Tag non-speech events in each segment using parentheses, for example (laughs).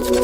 thank you.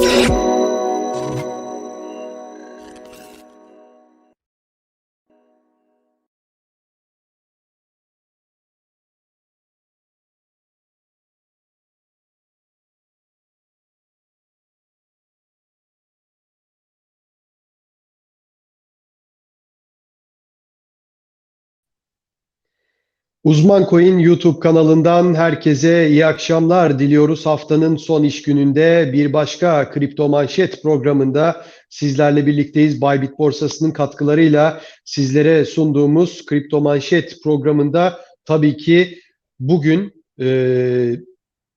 Uzman Coin YouTube kanalından herkese iyi akşamlar diliyoruz. Haftanın son iş gününde bir başka kripto manşet programında sizlerle birlikteyiz. Bybit borsasının katkılarıyla sizlere sunduğumuz kripto manşet programında tabii ki bugün e,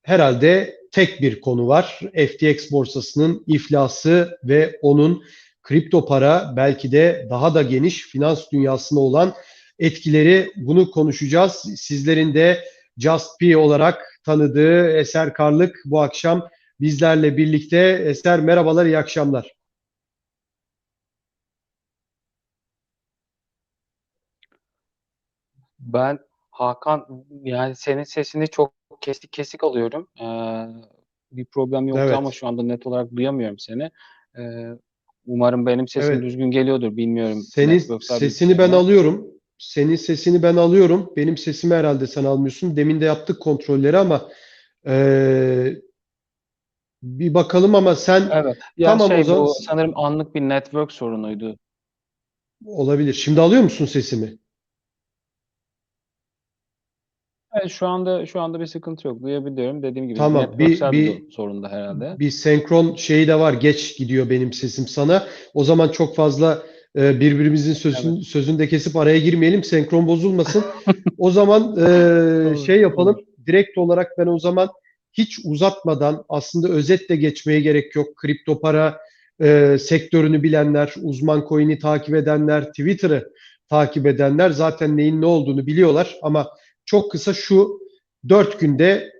herhalde tek bir konu var. FTX borsasının iflası ve onun kripto para belki de daha da geniş finans dünyasına olan etkileri bunu konuşacağız. Sizlerin de Just P olarak tanıdığı Eser Karlık bu akşam bizlerle birlikte. Eser merhabalar, iyi akşamlar. Ben Hakan yani senin sesini çok kesik kesik alıyorum. Ee, bir problem yoktu Evet. ama şu anda net olarak duyamıyorum seni. Ee, umarım benim sesim Evet. düzgün geliyordur. Bilmiyorum. Senin sesini ben alıyorum. Senin sesini ben alıyorum. Benim sesimi herhalde sen almıyorsun. Demin de yaptık kontrolleri ama eee, bir bakalım ama sen Evet. Ya Tamam, şey o zaman- bu sanırım anlık bir network sorunuydu. olabilir. Şimdi alıyor musun sesimi? Evet, şu anda şu anda bir sıkıntı yok. Duyabiliyorum. Dediğim gibi Tamam, bir- bir, bir- sorun da herhalde. Bir senkron şeyi de var. Geç gidiyor benim sesim sana. O zaman çok fazla e, birbirimizin sözün, sözünü de kesip araya girmeyelim. Senkron bozulmasın. (laughs) o zaman e, şey yapalım. Direkt olarak ben o zaman hiç uzatmadan aslında özetle geçmeye gerek yok. Kripto para e, sektörünü bilenler, uzman coin'i takip edenler, Twitter'ı takip edenler zaten neyin ne olduğunu biliyorlar. Ama çok kısa şu dört günde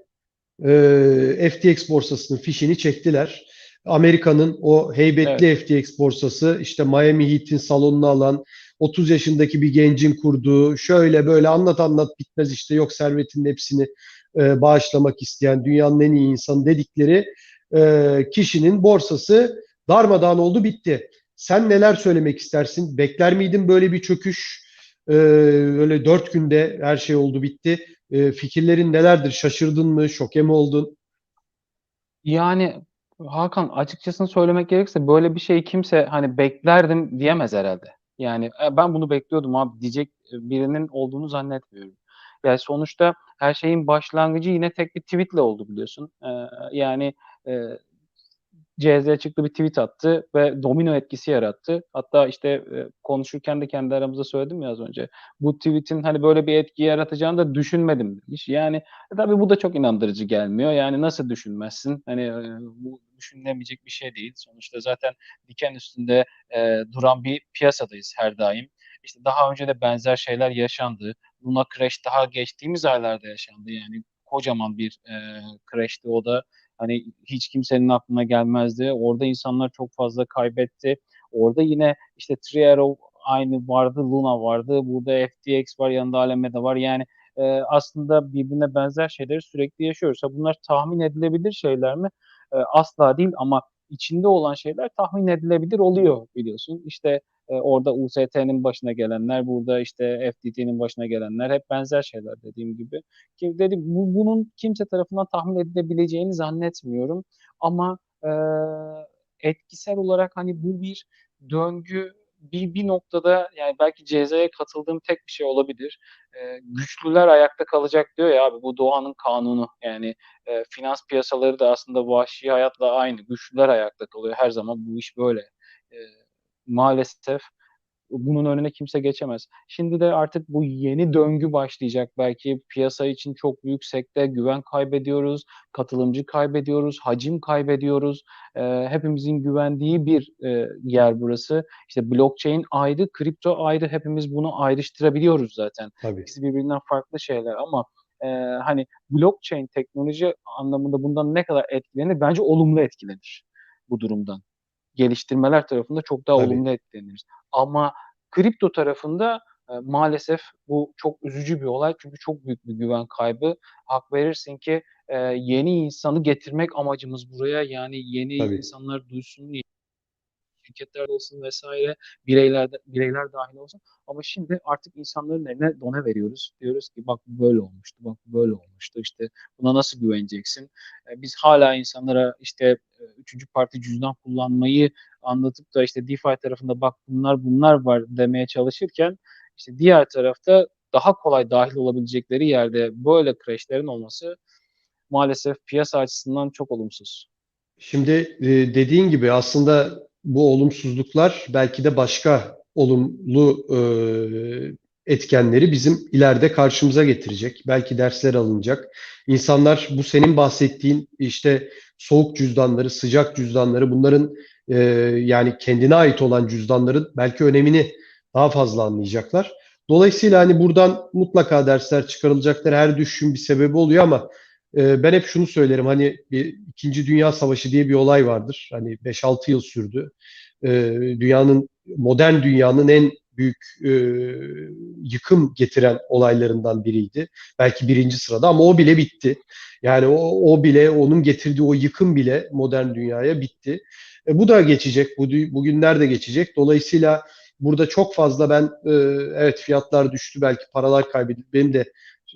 e, FTX borsasının fişini çektiler. Amerika'nın o heybetli FTX borsası işte Miami Heat'in salonunu alan 30 yaşındaki bir gencin kurduğu şöyle böyle anlat anlat bitmez işte yok servetinin hepsini e, bağışlamak isteyen dünyanın en iyi insanı dedikleri e, kişinin borsası darmadağın oldu bitti. Sen neler söylemek istersin? Bekler miydin böyle bir çöküş? E, öyle dört günde her şey oldu bitti. E, fikirlerin nelerdir? Şaşırdın mı? Şoke mi oldun? Yani Hakan açıkçası söylemek gerekirse böyle bir şey kimse hani beklerdim diyemez herhalde. Yani "E, ben bunu bekliyordum abi diyecek birinin olduğunu zannetmiyorum. Yani sonuçta her şeyin başlangıcı yine tek bir tweetle oldu biliyorsun. Ee, yani e, CZ çıktı bir tweet attı ve domino etkisi yarattı. Hatta işte e, konuşurken de kendi aramızda söyledim ya az önce. Bu tweetin hani böyle bir etki yaratacağını da düşünmedim demiş. Yani e, tabii bu da çok inandırıcı gelmiyor. Yani nasıl düşünmezsin? Hani e, bu düşünülemeyecek bir şey değil. Sonuçta zaten diken üstünde e, duran bir piyasadayız her daim. İşte daha önce de benzer şeyler yaşandı. Luna Crash daha geçtiğimiz aylarda yaşandı. Yani kocaman bir e, crash'ti o da hani hiç kimsenin aklına gelmezdi. Orada insanlar çok fazla kaybetti. Orada yine işte Three Arrow aynı vardı, Luna vardı. Burada FTX var, yanında Alameda var. Yani e, aslında birbirine benzer şeyleri sürekli yaşıyoruz. Ha, bunlar tahmin edilebilir şeyler mi? E, asla değil ama içinde olan şeyler tahmin edilebilir oluyor biliyorsun. İşte e, orada UST'nin başına gelenler, burada işte FTT'nin başına gelenler hep benzer şeyler dediğim gibi. Ki dedim bu, bunun kimse tarafından tahmin edilebileceğini zannetmiyorum. Ama e, etkisel olarak hani bu bir döngü bir, bir noktada yani belki CZ'ye katıldığım tek bir şey olabilir. E, güçlüler ayakta kalacak diyor ya abi bu doğanın kanunu. Yani e, finans piyasaları da aslında vahşi hayatla aynı. Güçlüler ayakta kalıyor. Her zaman bu iş böyle. E, maalesef bunun önüne kimse geçemez. Şimdi de artık bu yeni döngü başlayacak. Belki piyasa için çok büyük sekte güven kaybediyoruz, katılımcı kaybediyoruz, hacim kaybediyoruz. E, hepimizin güvendiği bir e, yer burası. İşte blockchain ayrı, kripto ayrı. Hepimiz bunu ayrıştırabiliyoruz zaten. Tabii. İkisi birbirinden farklı şeyler ama e, hani blockchain teknoloji anlamında bundan ne kadar etkilenir? Bence olumlu etkilenir bu durumdan. Geliştirmeler tarafında çok daha Tabii. olumlu etkilenir. Ama kripto tarafında Eee, maalesef bu çok üzücü bir olay çünkü çok büyük bir güven kaybı. Hak verirsin ki, eee, yeni insanı getirmek amacımız buraya. Yani yeni Tabii. insanlar duysun diye şirketler olsun vs. bireyler de bireyler dâhil olsun ama şimdi artık insanların eline done veriyoruz. Diyoruz ki bak böyle olmuştu, bak böyle olmuştu, işte buna nasıl güveneceksin? Eee, biz hâlâ insanlara işte, eee, 3'üncü parti cüzdan kullanmayı anlatıp da işte DeFi tarafında bak bunlar bunlar var demeye çalışırken işte diğer tarafta daha kolay dâhil olabilecekleri yerde böyle crash'lerin olması maalesef piyasa açısından çok olumsuz. Şimdi, eee, dediğin gibi aslında bu olumsuzluklar belki de başka olumlu, eee, etkenleri bizim ileride karşımıza getirecek. Belki dersler alınacak. İnsanlar bu senin bahsettiğin işte soğuk cüzdanları, sıcak cüzdanları bunların, eee, yani kendine ait olan cüzdanların belki önemini daha fazla anlayacaklar. Dolayısıyla hani buradan mutlaka dersler çıkarılacaktır. Her düşüşün bir sebebi oluyor ama, eee, ben hep şunu söylerim hani bir 2. Dünya Savaşı diye bir olay vardır. Hani 5-6 yıl sürdü. Eee, dünyanın modern dünyanın en büyük, eee, yıkım getiren olaylarından biriydi. Belki 1. sırada ama o bile bitti. Yani o o bile onun getirdiği o yıkım bile modern dünyaya bitti. E, bu da geçecek. Bu bugünler de geçecek. Dolayısıyla burada çok fazla ben, eee, evet fiyatlar düştü, belki paralar kaybedildi. Benim de,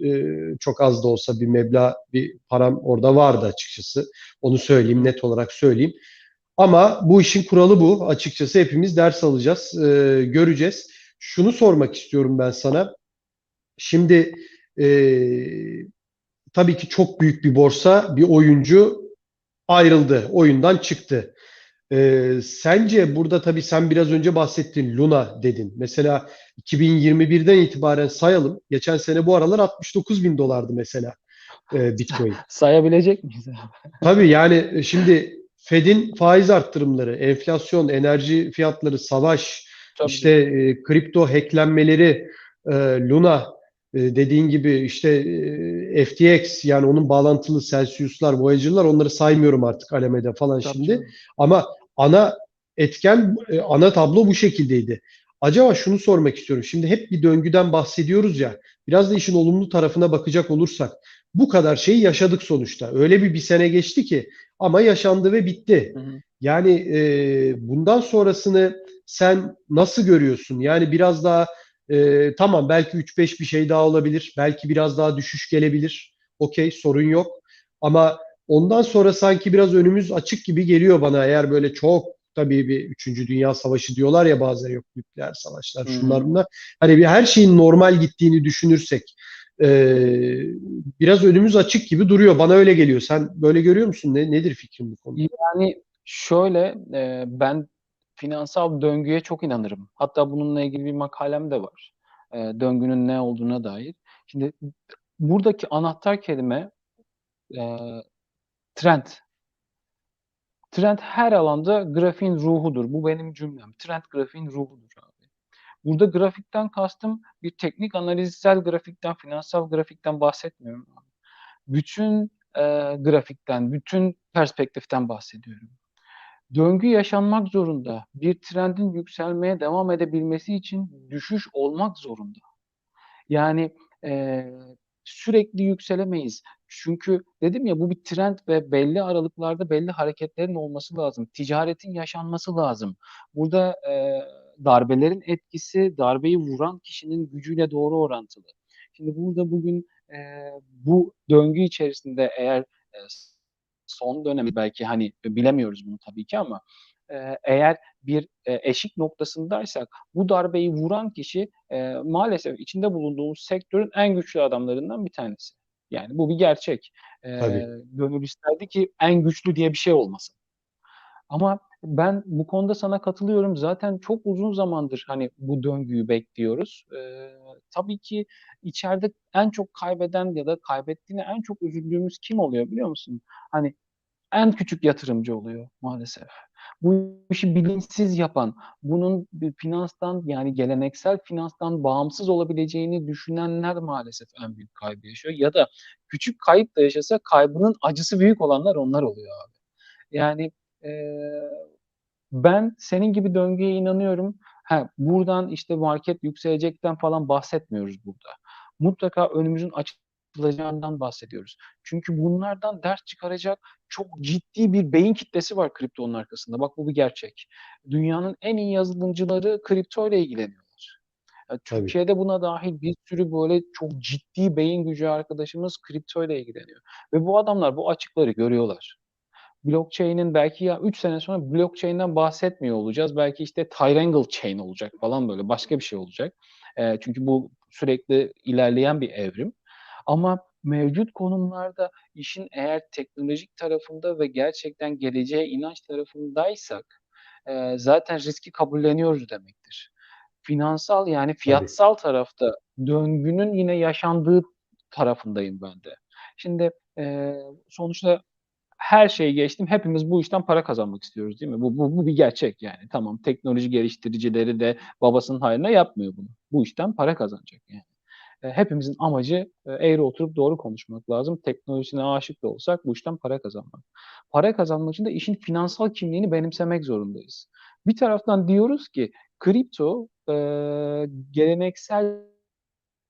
eee, çok az da olsa bir meblağ, bir param orada vardı açıkçası. Onu söyleyeyim, net olarak söyleyeyim. Ama bu işin kuralı bu. Açıkçası hepimiz ders alacağız, eee, göreceğiz. Şunu sormak istiyorum ben sana. Şimdi, eee, tabii ki çok büyük bir borsa, bir oyuncu ayrıldı, oyundan çıktı. Eee, sence burada tabii sen biraz önce bahsettin, Luna dedin. Mesela 2021'den itibaren sayalım. Geçen sene bu aralar $69.000'dı mesela, eee, Bitcoin. (laughs) Sayabilecek miyiz abi? (laughs) Tabii yani, e, şimdi Fed'in faiz arttırımları, enflasyon, enerji fiyatları, savaş, Tabii. işte, eee, kripto hack'lenmeleri, eee, Luna, eee, dediğin gibi işte, eee, FTX yani onun bağlantılı Celsius'lar, Voyager'lar onları saymıyorum artık Alameda falan Tabii şimdi. canım. Ama ana etken, eee, ana tablo bu şekildeydi. Acaba şunu sormak istiyorum. Şimdi hep bir döngüden bahsediyoruz ya, biraz da işin olumlu tarafına bakacak olursak, bu kadar şeyi yaşadık sonuçta. Öyle bir 1 sene geçti ki ama yaşandı ve bitti. Hı hı. Yani, eee, bundan sonrasını sen nasıl görüyorsun? Yani biraz daha, eee, tamam belki 3-5 bir şey daha olabilir. Belki biraz daha düşüş gelebilir. Okay, sorun yok. Ama ondan sonra sanki biraz önümüz açık gibi geliyor bana. Eğer böyle çok tabii bir 3. Dünya Savaşı diyorlar ya bazen, yok nükleer savaşlar, şunlar bunlar. Hani bir her şeyin normal gittiğini düşünürsek, eee, biraz önümüz açık gibi duruyor. Bana öyle geliyor. Sen böyle görüyor musun? Ne nedir fikrin bu konuda? Yani şöyle, eee, ben finansal döngüye çok inanırım. Hatta bununla ilgili bir makalem de var. Eee, döngünün ne olduğuna dair. Şimdi buradaki anahtar kelime, eee, trend. Trend her alanda grafiğin ruhudur. Bu benim cümlem. Trend grafiğin ruhudur abi. Burada grafikten kastım bir teknik analizsel grafikten, finansal grafikten bahsetmiyorum abi. Bütün, eee, grafikten, bütün perspektiften bahsediyorum. Döngü yaşanmak zorunda. Bir trendin yükselmeye devam edebilmesi için düşüş olmak zorunda. Yani, eee, sürekli yükselemeyiz. Çünkü dedim ya bu bir trend ve belli aralıklarda belli hareketlerin olması lazım. Ticaretin yaşanması lazım. Burada, eee, darbelerin etkisi, darbeyi vuran kişinin gücüyle doğru orantılı. Şimdi burada bugün, eee, bu döngü içerisinde eğer, eee, son dönemi belki hani bilemiyoruz bunu tabii ki ama, eğer bir, eşik noktasındaysak bu darbeyi vuran kişi, eee, maalesef içinde bulunduğumuz sektörün en güçlü adamlarından bir tanesi. Yani bu bir gerçek. Tabii. gönül isterdi ki en güçlü diye bir şey olmasın. Ama ben bu konuda sana katılıyorum. Zaten çok uzun zamandır hani bu döngüyü bekliyoruz. Eee, tabii ki içeride en çok kaybeden ya da kaybettiğine en çok üzüldüğümüz kim oluyor biliyor musun? Hani en küçük yatırımcı oluyor maalesef. Bu işi bilinçsiz yapan, bunun finanstan yani geleneksel finanstan bağımsız olabileceğini düşünenler maalesef en büyük kaybı yaşıyor ya da küçük kayıp da yaşasa kaybının acısı büyük olanlar onlar oluyor abi. Yani, eee, ben senin gibi döngüye inanıyorum. Ha, buradan işte market yükselecekten falan bahsetmiyoruz burada. Mutlaka önümüzün açılacağından bahsediyoruz. Çünkü bunlardan ders çıkaracak çok ciddi bir beyin kitlesi var kriptonun arkasında. Bak bu bir gerçek. Dünyanın en iyi yazılımcıları kripto ile ilgileniyorlar. Yani Tabii. Türkiye'de buna dahil bir sürü böyle çok ciddi beyin gücü arkadaşımız kripto ile ilgileniyor. Ve bu adamlar bu açıkları görüyorlar blockchain'in belki ya 3 sene sonra blockchain'den bahsetmiyor olacağız. Belki işte triangle chain olacak falan böyle başka bir şey olacak. E, çünkü bu sürekli ilerleyen bir evrim. Ama mevcut konumlarda işin eğer teknolojik tarafında ve gerçekten geleceğe inanç tarafındaysak e, zaten riski kabulleniyoruz demektir. Finansal yani fiyatsal Tabii. tarafta döngünün yine yaşandığı tarafındayım ben de. Şimdi e, sonuçta her şeyi geçtim. Hepimiz bu işten para kazanmak istiyoruz değil mi? Bu, bu, bu bir gerçek yani. Tamam teknoloji geliştiricileri de babasının hayrına yapmıyor bunu. Bu işten para kazanacak yani. E, hepimizin amacı e, eğri oturup doğru konuşmak lazım. Teknolojisine aşık da olsak bu işten para kazanmak. Para kazanmak için de işin finansal kimliğini benimsemek zorundayız. Bir taraftan diyoruz ki kripto e, geleneksel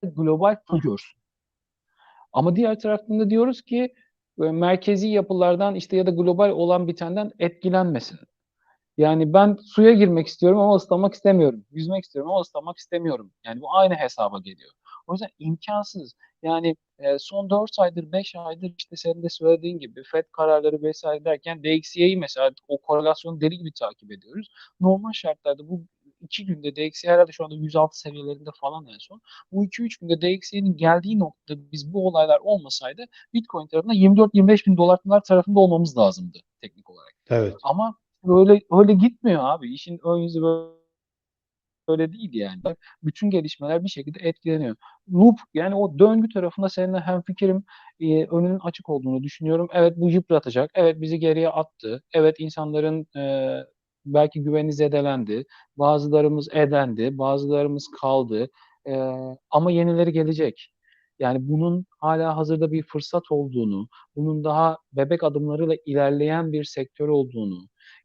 global görsün. Ama diğer taraftan da diyoruz ki merkezi yapılardan işte ya da global olan bitenden etkilenmesin. Yani ben suya girmek istiyorum ama ıslanmak istemiyorum. Yüzmek istiyorum ama ıslanmak istemiyorum. Yani bu aynı hesaba geliyor. O yüzden imkansız. Yani e, son 4 aydır 5 aydır işte senin de söylediğin gibi FED kararları vesaire derken DXY'yi mesela o korelasyonu deli gibi takip ediyoruz. Normal şartlarda bu 2 günde DXY herhalde şu anda 106 seviyelerinde falan en son. Bu 2-3 günde DXY'nin geldiği noktada biz bu olaylar olmasaydı Bitcoin tarafında 24-25 bin dolar tarafında olmamız lazımdı teknik olarak. Evet. Ama öyle öyle gitmiyor abi. İşin ön yüzü böyle öyle değil yani. Bütün gelişmeler bir şekilde etkileniyor. Loop yani o döngü tarafında seninle hem fikrim e, önünün açık olduğunu düşünüyorum. Evet bu yıpratacak. Evet bizi geriye attı. Evet insanların e, belki güveni zedelendi. Bazılarımız edendi, bazılarımız kaldı. E, ama yenileri gelecek. Yani bunun hala hazırda bir fırsat olduğunu, bunun daha bebek adımlarıyla ilerleyen bir sektör olduğunu,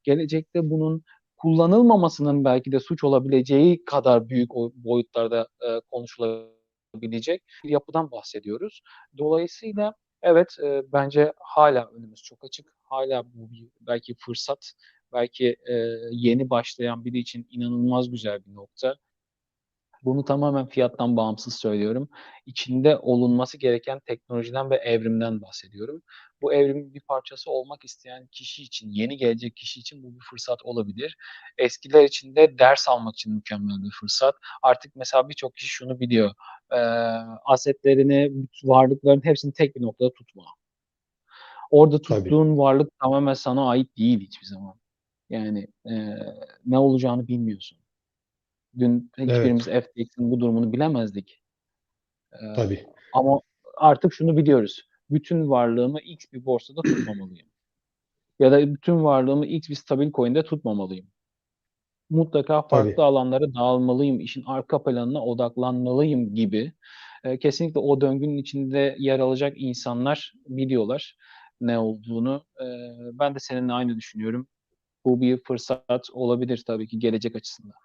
gelecekte bunun kullanılmamasının belki de suç olabileceği kadar büyük boyutlarda e, konuşulabilecek bir yapıdan bahsediyoruz. Dolayısıyla evet e, bence hala önümüz çok açık. Hala bu bir belki fırsat belki e, yeni başlayan biri için inanılmaz güzel bir nokta. Bunu tamamen fiyattan bağımsız söylüyorum. İçinde olunması gereken teknolojiden ve evrimden bahsediyorum. Bu evrimin bir parçası olmak isteyen kişi için, yeni gelecek kişi için bu bir fırsat olabilir. Eskiler için de ders almak için mükemmel bir fırsat. Artık mesela birçok kişi şunu biliyor. E, asetlerini, varlıkların hepsini tek bir noktada tutma. Orada tuttuğun Tabii. varlık tamamen sana ait değil hiçbir zaman. Yani e, ne olacağını bilmiyorsun. Dün hiçbirimiz evet. FTX'in bu durumunu bilemezdik. Ee, Tabii. Ama artık şunu biliyoruz. Bütün varlığımı X bir borsada tutmamalıyım. ya da bütün varlığımı X bir stabil coin'de tutmamalıyım. Mutlaka farklı Tabii. alanlara dağılmalıyım. işin arka planına odaklanmalıyım gibi. E, kesinlikle o döngünün içinde yer alacak insanlar biliyorlar ne olduğunu. E, ben de seninle aynı düşünüyorum bu bir fırsat olabilir tabii ki gelecek açısından.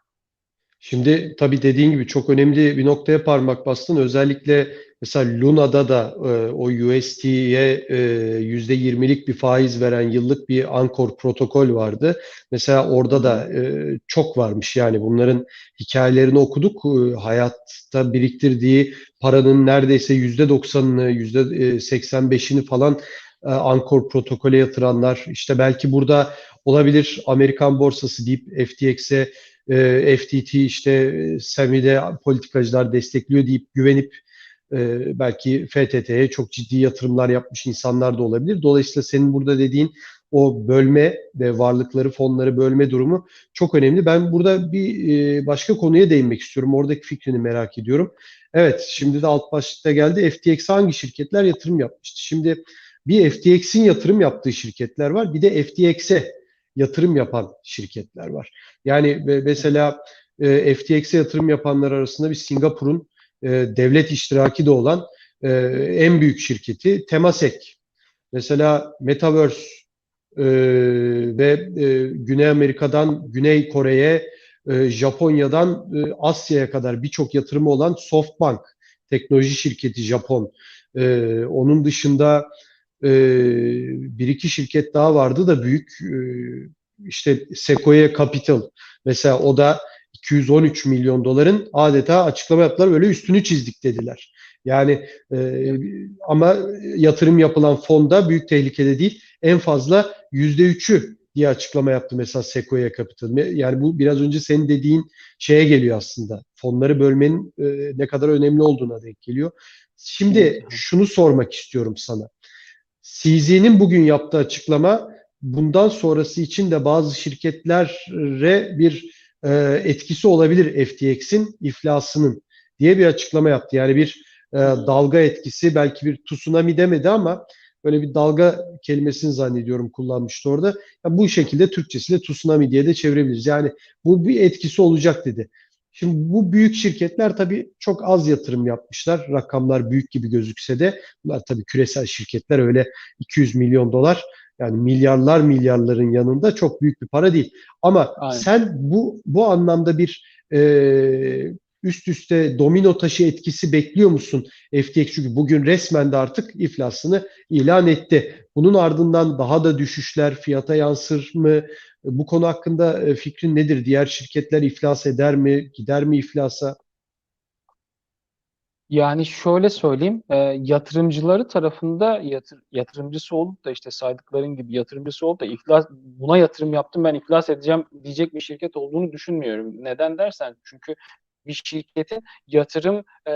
Şimdi tabii dediğin gibi çok önemli bir noktaya parmak bastın. Özellikle mesela Luna'da da e, o USD'ye e, yüzde 20'lik bir faiz veren yıllık bir Anchor protokol vardı. Mesela orada da e, çok varmış yani bunların hikayelerini okuduk. E, hayatta biriktirdiği paranın neredeyse yüzde 90'ını, yüzde 85'ini falan e, Anchor protokole yatıranlar. İşte belki burada olabilir Amerikan borsası deyip FTX'e e, FTT işte SEMI'de politikacılar destekliyor deyip güvenip e, belki FTT'ye çok ciddi yatırımlar yapmış insanlar da olabilir. Dolayısıyla senin burada dediğin o bölme ve varlıkları, fonları bölme durumu çok önemli. Ben burada bir e, başka konuya değinmek istiyorum. Oradaki fikrini merak ediyorum. Evet, şimdi de alt başlıkta geldi. FTX hangi şirketler yatırım yapmıştı? Şimdi bir FTX'in yatırım yaptığı şirketler var. Bir de FTX'e yatırım yapan şirketler var. Yani mesela e, FTX'e yatırım yapanlar arasında bir Singapur'un e, devlet iştiraki de olan e, en büyük şirketi Temasek. Mesela Metaverse ve Güney Amerika'dan Güney Kore'ye Japonya'dan Asya'ya kadar birçok yatırımı olan SoftBank teknoloji şirketi Japon. Onun dışında e, bir iki şirket daha vardı da büyük e, işte Sequoia Capital mesela o da 213 milyon doların adeta açıklama yaptılar öyle üstünü çizdik dediler. Yani e, ama yatırım yapılan fonda büyük tehlikede değil en fazla yüzde üçü diye açıklama yaptı mesela Sequoia Capital. Yani bu biraz önce senin dediğin şeye geliyor aslında. Fonları bölmenin e, ne kadar önemli olduğuna denk geliyor. Şimdi şunu sormak istiyorum sana. CZ'nin bugün yaptığı açıklama bundan sonrası için de bazı şirketlere bir e, etkisi olabilir FTX'in iflasının diye bir açıklama yaptı. Yani bir e, dalga etkisi belki bir tsunami demedi ama böyle bir dalga kelimesini zannediyorum kullanmıştı orada. Yani bu şekilde Türkçesiyle tsunami diye de çevirebiliriz. Yani bu bir etkisi olacak dedi. Şimdi bu büyük şirketler tabii çok az yatırım yapmışlar. Rakamlar büyük gibi gözükse de bunlar tabii küresel şirketler öyle 200 milyon dolar yani milyarlar milyarların yanında çok büyük bir para değil. Ama Aynen. sen bu bu anlamda bir e, üst üste domino taşı etkisi bekliyor musun FTX? Çünkü bugün resmen de artık iflasını ilan etti. Bunun ardından daha da düşüşler fiyata yansır mı? Bu konu hakkında e, fikrin nedir? Diğer şirketler iflas eder mi? Gider mi iflasa? Yani şöyle söyleyeyim, e, yatırımcıları tarafında yatır, yatırımcısı olup da işte saydıkların gibi yatırımcısı olup da iflas buna yatırım yaptım ben iflas edeceğim diyecek bir şirket olduğunu düşünmüyorum. Neden dersen çünkü bir şirketin yatırım e,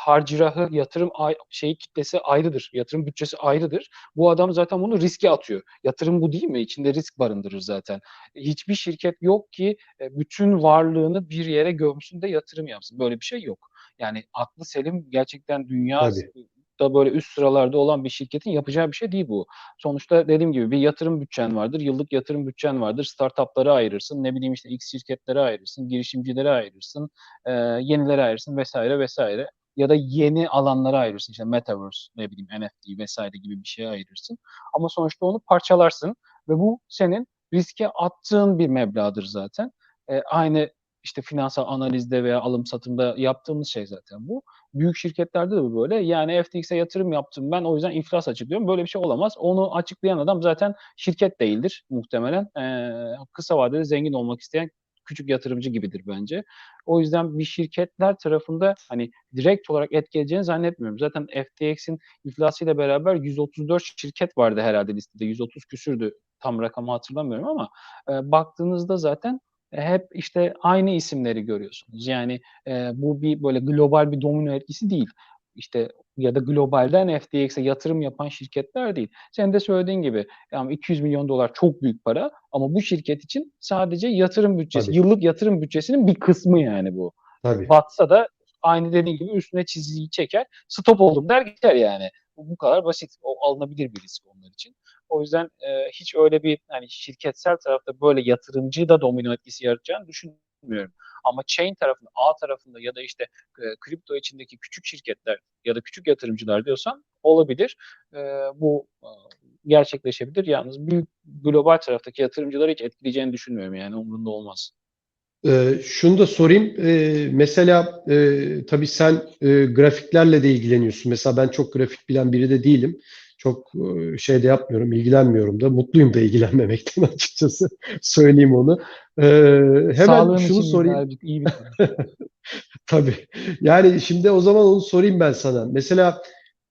harcırahı, yatırım ay, şeyi kitlesi ayrıdır. Yatırım bütçesi ayrıdır. Bu adam zaten bunu riske atıyor. Yatırım bu değil mi? İçinde risk barındırır zaten. Hiçbir şirket yok ki e, bütün varlığını bir yere gömsün de yatırım yapsın. Böyle bir şey yok. Yani aklı selim gerçekten dünya Tabii. da böyle üst sıralarda olan bir şirketin yapacağı bir şey değil bu. Sonuçta dediğim gibi bir yatırım bütçen vardır, yıllık yatırım bütçen vardır. Startuplara ayırırsın, ne bileyim işte X şirketlere ayırırsın, girişimcilere ayırırsın, e, yenilere ayırırsın vesaire vesaire. Ya da yeni alanlara ayırırsın. işte Metaverse, ne bileyim NFT vesaire gibi bir şeye ayırırsın. Ama sonuçta onu parçalarsın ve bu senin riske attığın bir meblağdır zaten. E, aynı işte finansal analizde veya alım satımda yaptığımız şey zaten bu. Büyük şirketlerde de bu böyle. Yani FTX'e yatırım yaptım ben o yüzden iflas açıklıyorum. Böyle bir şey olamaz. Onu açıklayan adam zaten şirket değildir muhtemelen. Ee, kısa vadede zengin olmak isteyen küçük yatırımcı gibidir bence. O yüzden bir şirketler tarafında hani direkt olarak etkileyeceğini zannetmiyorum. Zaten FTX'in iflasıyla beraber 134 şirket vardı herhalde listede. 130 küsürdü tam rakamı hatırlamıyorum ama e, baktığınızda zaten hep işte aynı isimleri görüyorsunuz. Yani e, bu bir böyle global bir domino etkisi değil. İşte ya da globalden FTX'e yatırım yapan şirketler değil. Sen de söylediğin gibi yani 200 milyon dolar çok büyük para ama bu şirket için sadece yatırım bütçesi, Tabii. yıllık yatırım bütçesinin bir kısmı yani bu. Tabii. Batsa da aynı dediğin gibi üstüne çizgiyi çeker, stop oldum der geçer yani. Bu, bu kadar basit. O alınabilir bir risk onlar için. O yüzden e, hiç öyle bir hani şirketsel tarafta böyle yatırımcı da domino etkisi yaratacağını düşünmüyorum. Ama chain tarafında, A tarafında ya da işte e, kripto içindeki küçük şirketler ya da küçük yatırımcılar diyorsan olabilir. E, bu e, gerçekleşebilir. Yalnız büyük global taraftaki yatırımcıları hiç etkileyeceğini düşünmüyorum yani umurunda olmaz. Ee, şunu da sorayım. Ee, mesela e, tabii sen e, grafiklerle de ilgileniyorsun. Mesela ben çok grafik bilen biri de değilim. Çok şey de yapmıyorum, ilgilenmiyorum da. Mutluyum da ilgilenmemekten (laughs) açıkçası. Söyleyeyim onu. Ee, hemen Sağlığın şunu için sorayım. bir- iyi bir konu. (laughs) Tabii. Yani şimdi o zaman onu sorayım ben sana. Mesela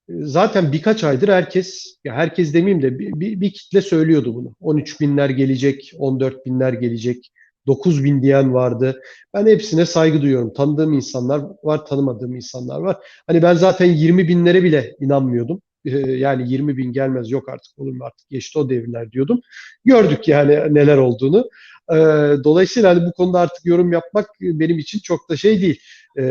zaten birkaç aydır herkes, ya herkes demeyeyim de bir, bir, bir kitle söylüyordu bunu. 13 binler gelecek, 14 binler gelecek, 9 bin diyen vardı. Ben hepsine saygı duyuyorum. Tanıdığım insanlar var, tanımadığım insanlar var. Hani ben zaten 20 binlere bile inanmıyordum. Ee, Yani 20 bin gelmez yok artık olur mu artık geçti o devirler diyordum. Gördük yani neler olduğunu. Ee, Dolayısıyla hani bu konuda artık yorum yapmak benim için çok da şey değil. Ee,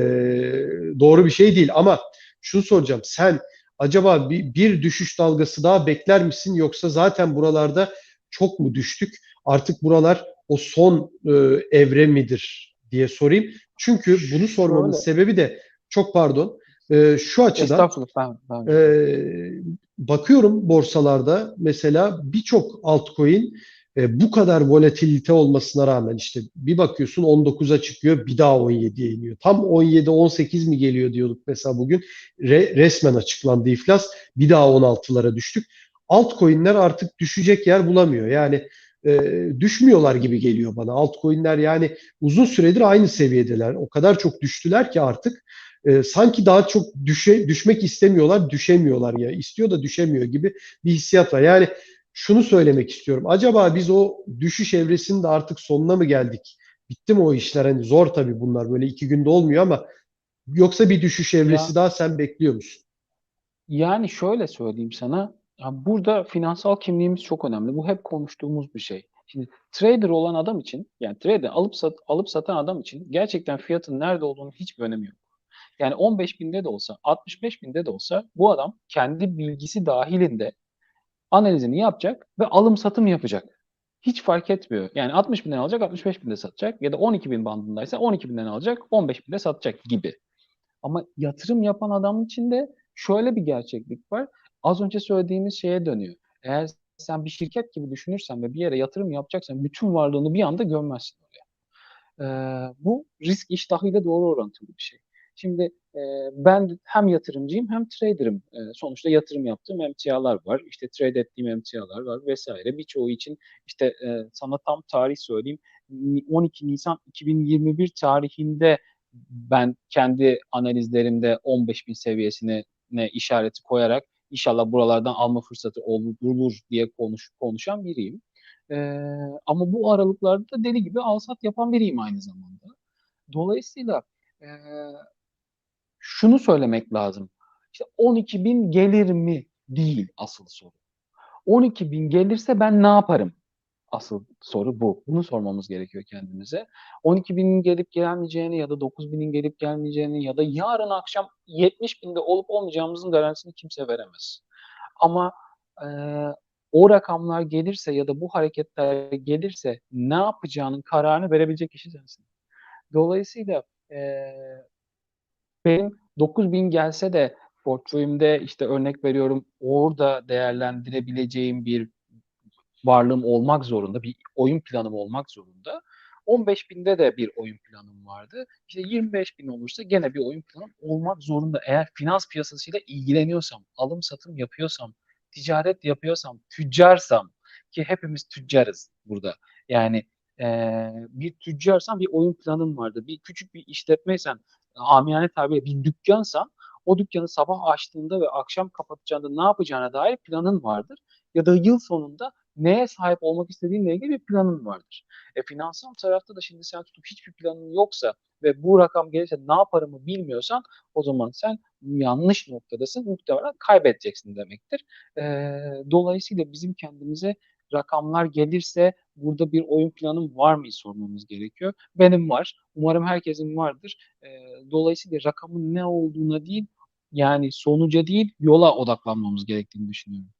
Doğru bir şey değil ama şunu soracağım. Sen acaba bir, bir düşüş dalgası daha bekler misin yoksa zaten buralarda çok mu düştük? Artık buralar o son e, evre midir diye sorayım. Çünkü bunu sormamın Şöyle. sebebi de çok pardon. E, şu açıdan ben, ben ee, bakıyorum borsalarda mesela birçok altcoin e, bu kadar volatilite olmasına rağmen işte bir bakıyorsun 19'a çıkıyor bir daha 17'ye iniyor. Tam 17-18 mi geliyor diyorduk mesela bugün. Re, resmen açıklandı iflas. Bir daha 16'lara düştük. Altcoin'ler artık düşecek yer bulamıyor. Yani e, düşmüyorlar gibi geliyor bana. Altcoin'ler yani uzun süredir aynı seviyedeler. O kadar çok düştüler ki artık e, sanki daha çok düşe, düşmek istemiyorlar, düşemiyorlar ya. İstiyor da düşemiyor gibi bir hissiyat var. Yani şunu söylemek istiyorum. Acaba biz o düşüş evresinin de artık sonuna mı geldik? Bitti mi o işler? Hani zor tabii bunlar böyle iki günde olmuyor ama yoksa bir düşüş evresi Ya, daha sen bekliyor musun? yani şöyle söyleyeyim sana. Ya burada finansal kimliğimiz çok önemli. Bu hep konuştuğumuz bir şey. Şimdi trader olan adam için, yani trader alıp sat, alıp satan adam için gerçekten fiyatın nerede olduğunu hiçbir önemi yok. Yani 15 binde de olsa, 65 binde de olsa bu adam kendi bilgisi dahilinde analizini yapacak ve alım satım yapacak. Hiç fark etmiyor. Yani 60 binden alacak, 65 binde satacak ya da 12 bin bandındaysa 12 binden alacak, 15 binde satacak gibi. Ama yatırım yapan adam için de şöyle bir gerçeklik var. Az önce söylediğimiz şeye dönüyor. Eğer sen bir şirket gibi düşünürsen ve bir yere yatırım yapacaksan bütün varlığını bir anda gömmezsin oraya. Ee, bu risk iştahıyla doğru orantılı bir şey. Şimdi e, ben hem yatırımcıyım hem trader'ım. E, sonuçta yatırım yaptığım emtialar var. İşte trade ettiğim emtialar var vesaire. Birçoğu için işte e, sana tam tarih söyleyeyim. 12 Nisan 2021 tarihinde ben kendi analizlerimde 15 bin seviyesine ne işareti koyarak inşallah buralardan alma fırsatı olur diye konuş, konuşan biriyim. Ee, ama bu aralıklarda da deli gibi alsat yapan biriyim aynı zamanda. Dolayısıyla e, şunu söylemek lazım. İşte 12 bin gelir mi değil asıl soru. 12 bin gelirse ben ne yaparım? Asıl soru bu. Bunu sormamız gerekiyor kendimize. 12 binin gelip gelmeyeceğini ya da 9 binin gelip gelmeyeceğini ya da yarın akşam 70 binde olup olmayacağımızın garantisini kimse veremez. Ama e, o rakamlar gelirse ya da bu hareketler gelirse ne yapacağının kararını verebilecek kişi sensin. Dolayısıyla e, benim 9000 gelse de portföyümde işte örnek veriyorum orada değerlendirebileceğim bir varlığım olmak zorunda, bir oyun planım olmak zorunda. 15 binde de bir oyun planım vardı. İşte 25 bin olursa gene bir oyun planım olmak zorunda. Eğer finans piyasasıyla ilgileniyorsam, alım satım yapıyorsam, ticaret yapıyorsam, tüccarsam ki hepimiz tüccarız burada. Yani e, bir tüccarsan bir oyun planın vardır. Bir küçük bir işletmeysen, amiyane tabiriyle bir dükkansan o dükkanı sabah açtığında ve akşam kapatacağında ne yapacağına dair planın vardır. Ya da yıl sonunda neye sahip olmak istediğinle ilgili bir planın vardır. E, finansal tarafta da şimdi sen tutup hiçbir planın yoksa ve bu rakam gelirse ne yaparımı bilmiyorsan o zaman sen yanlış noktadasın. Muhtemelen kaybedeceksin demektir. E, dolayısıyla bizim kendimize rakamlar gelirse burada bir oyun planım var mı sormamız gerekiyor. Benim var. Umarım herkesin vardır. E, dolayısıyla rakamın ne olduğuna değil yani sonuca değil yola odaklanmamız gerektiğini düşünüyorum.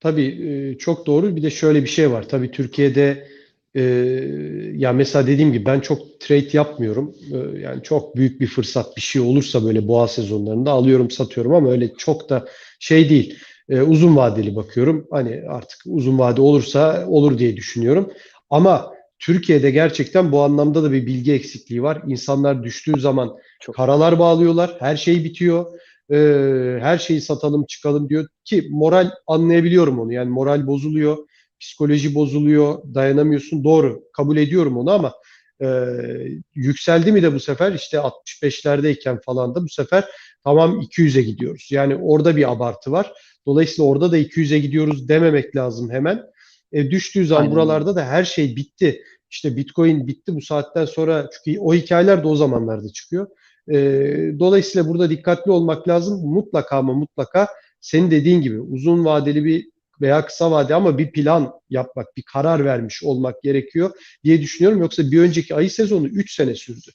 Tabii çok doğru. Bir de şöyle bir şey var. Tabii Türkiye'de e, ya mesela dediğim gibi ben çok trade yapmıyorum. E, yani çok büyük bir fırsat bir şey olursa böyle boğa sezonlarında alıyorum satıyorum ama öyle çok da şey değil. E, uzun vadeli bakıyorum. Hani artık uzun vade olursa olur diye düşünüyorum. Ama Türkiye'de gerçekten bu anlamda da bir bilgi eksikliği var. İnsanlar düştüğü zaman çok. karalar bağlıyorlar. Her şey bitiyor e, her şeyi satalım çıkalım diyor ki moral anlayabiliyorum onu yani moral bozuluyor psikoloji bozuluyor dayanamıyorsun doğru kabul ediyorum onu ama e, yükseldi mi de bu sefer? İşte 65'lerdeyken falan da bu sefer tamam 200'e gidiyoruz. Yani orada bir abartı var. Dolayısıyla orada da 200'e gidiyoruz dememek lazım hemen. E, düştüğü zaman Aynen. buralarda da her şey bitti. İşte Bitcoin bitti. Bu saatten sonra çünkü o hikayeler de o zamanlarda çıkıyor. E, dolayısıyla burada dikkatli olmak lazım. Mutlaka ama mutlaka senin dediğin gibi uzun vadeli bir veya kısa vade ama bir plan yapmak, bir karar vermiş olmak gerekiyor diye düşünüyorum. Yoksa bir önceki ayı sezonu 3 sene sürdü.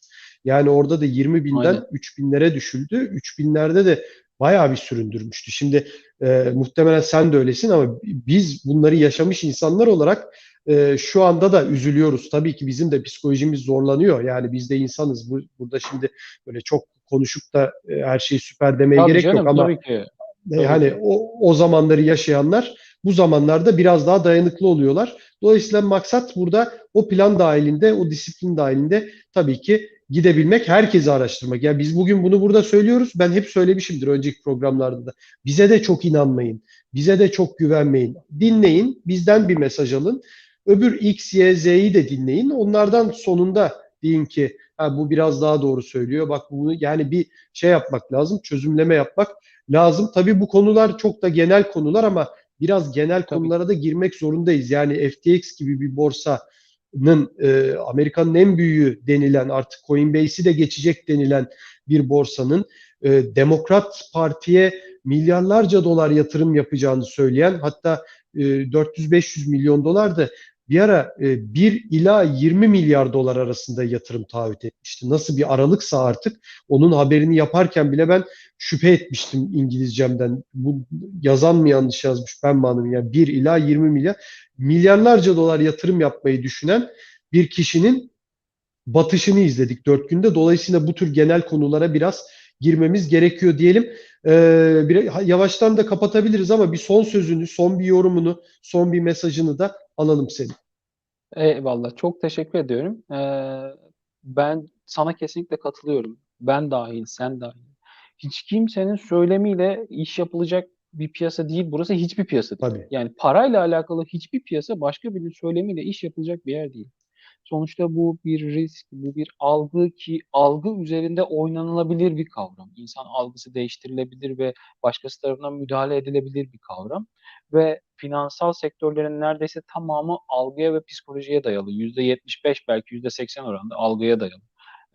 Yani orada da 20 binden Aynen. 3 binlere düşüldü. 3 binlerde de bayağı bir süründürmüştü. Şimdi e, muhtemelen sen de öylesin ama biz bunları yaşamış insanlar olarak e, şu anda da üzülüyoruz. Tabii ki bizim de psikolojimiz zorlanıyor. Yani biz de insanız. Bu, burada şimdi böyle çok konuşup da e, her şeyi süper demeye tabii gerek canım, yok ama tabii ki. E, hani o, o zamanları yaşayanlar bu zamanlarda biraz daha dayanıklı oluyorlar. Dolayısıyla maksat burada o plan dahilinde, o disiplin dahilinde tabii ki gidebilmek, herkesi araştırmak. Yani biz bugün bunu burada söylüyoruz. Ben hep söylemişimdir önceki programlarda da. Bize de çok inanmayın. Bize de çok güvenmeyin. Dinleyin, bizden bir mesaj alın. Öbür X, Y, Z'yi de dinleyin. Onlardan sonunda deyin ki ha, bu biraz daha doğru söylüyor. Bak bunu yani bir şey yapmak lazım, çözümleme yapmak lazım. Tabii bu konular çok da genel konular ama biraz genel Tabii. konulara da girmek zorundayız. Yani FTX gibi bir borsanın e, Amerika'nın en büyüğü denilen artık Coinbase'i de geçecek denilen bir borsanın e, Demokrat Parti'ye milyarlarca dolar yatırım yapacağını söyleyen hatta e, 400-500 milyon dolar da bir ara e, 1 ila 20 milyar dolar arasında yatırım taahhüt etmişti. Nasıl bir aralıksa artık onun haberini yaparken bile ben şüphe etmiştim İngilizcemden. Bu yazan mı yanlış yazmış ben mi anladım? Yani 1 ila 20 milyar milyarlarca dolar yatırım yapmayı düşünen bir kişinin batışını izledik dört günde. Dolayısıyla bu tür genel konulara biraz girmemiz gerekiyor diyelim. Ee, bir, yavaştan da kapatabiliriz ama bir son sözünü, son bir yorumunu, son bir mesajını da alalım senin. Eyvallah. Çok teşekkür ediyorum. Ee, ben sana kesinlikle katılıyorum. Ben dahil, sen dahil. Hiç kimsenin söylemiyle iş yapılacak bir piyasa değil. Burası hiçbir piyasa değil. Tabii. Yani parayla alakalı hiçbir piyasa başka birinin söylemiyle iş yapılacak bir yer değil. Sonuçta bu bir risk, bu bir algı ki algı üzerinde oynanılabilir bir kavram. İnsan algısı değiştirilebilir ve başkası tarafından müdahale edilebilir bir kavram. Ve finansal sektörlerin neredeyse tamamı algıya ve psikolojiye dayalı. %75 belki %80 oranında algıya dayalı.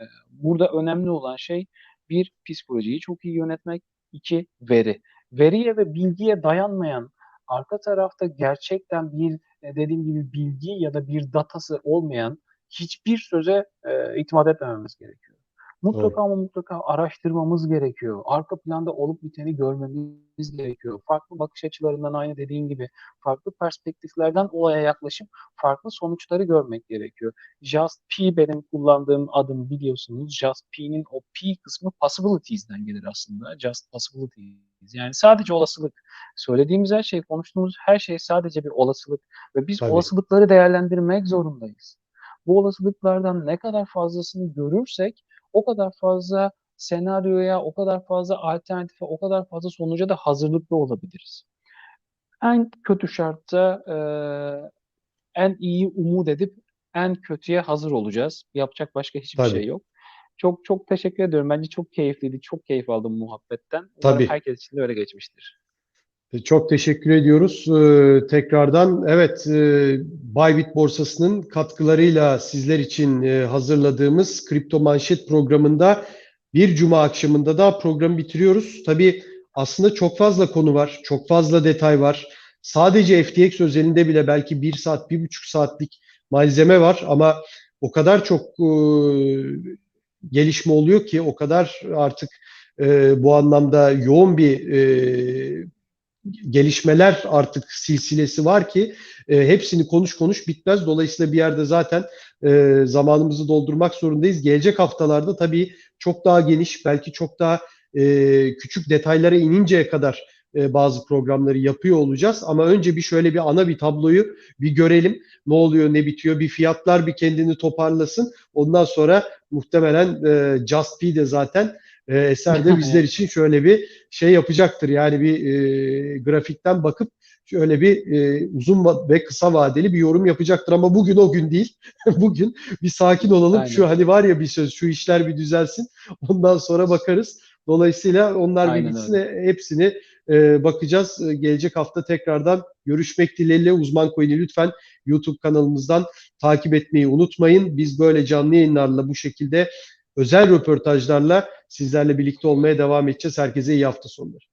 Ee, Burada önemli olan şey bir psikolojiyi çok iyi yönetmek, iki veri. Veriye ve bilgiye dayanmayan arka tarafta gerçekten bir dediğim gibi bilgi ya da bir datası olmayan hiçbir söze e, itimat etmememiz gerekiyor. Mutlaka Doğru. ama mutlaka araştırmamız gerekiyor. Arka planda olup biteni görmemiz gerekiyor. Farklı bakış açılarından aynı dediğin gibi farklı perspektiflerden olaya yaklaşıp farklı sonuçları görmek gerekiyor. Just P benim kullandığım adım biliyorsunuz. Just P'nin o P kısmı possibilities'den gelir aslında. Just possibilities. Yani sadece olasılık. Söylediğimiz her şey, konuştuğumuz her şey sadece bir olasılık ve biz Tabii. olasılıkları değerlendirmek zorundayız. Bu olasılıklardan ne kadar fazlasını görürsek o kadar fazla senaryoya, o kadar fazla alternatife, o kadar fazla sonuca da hazırlıklı olabiliriz. En kötü şartta e, en iyi umut edip en kötüye hazır olacağız. Yapacak başka hiçbir Tabii. şey yok. Çok çok teşekkür ediyorum. Bence çok keyifliydi. Çok keyif aldım muhabbetten. Umarım Tabii. herkes için de öyle geçmiştir. E, Çok teşekkür ediyoruz ee, tekrardan. Evet, e, Bybit borsasının katkılarıyla sizler için e, hazırladığımız Kripto Manşet programında bir cuma akşamında da programı bitiriyoruz. Tabii aslında çok fazla konu var, çok fazla detay var. Sadece FTX özelinde bile belki bir saat, bir buçuk saatlik malzeme var ama o kadar çok e, gelişme oluyor ki, o kadar artık e, bu anlamda yoğun bir e, gelişmeler artık silsilesi var ki e, hepsini konuş konuş bitmez. Dolayısıyla bir yerde zaten e, zamanımızı doldurmak zorundayız. Gelecek haftalarda tabii çok daha geniş, belki çok daha e, küçük detaylara ininceye kadar e, bazı programları yapıyor olacağız. Ama önce bir şöyle bir ana bir tabloyu bir görelim. Ne oluyor, ne bitiyor? Bir fiyatlar bir kendini toparlasın. Ondan sonra muhtemelen e, Just P de zaten e, Eser de bizler için şöyle bir şey yapacaktır. Yani bir e, grafikten bakıp şöyle bir e, uzun ve kısa vadeli bir yorum yapacaktır. Ama bugün o gün değil. (laughs) bugün bir sakin olalım. Aynen. Şu hani var ya bir söz, şu işler bir düzelsin. Ondan sonra bakarız. Dolayısıyla onlar Aynen bitsin. Hepsini e, bakacağız. E, gelecek hafta tekrardan görüşmek dileğiyle. Uzman Coin'i lütfen YouTube kanalımızdan takip etmeyi unutmayın. Biz böyle canlı yayınlarla bu şekilde özel röportajlarla sizlerle birlikte olmaya devam edeceğiz. Herkese iyi hafta sonları.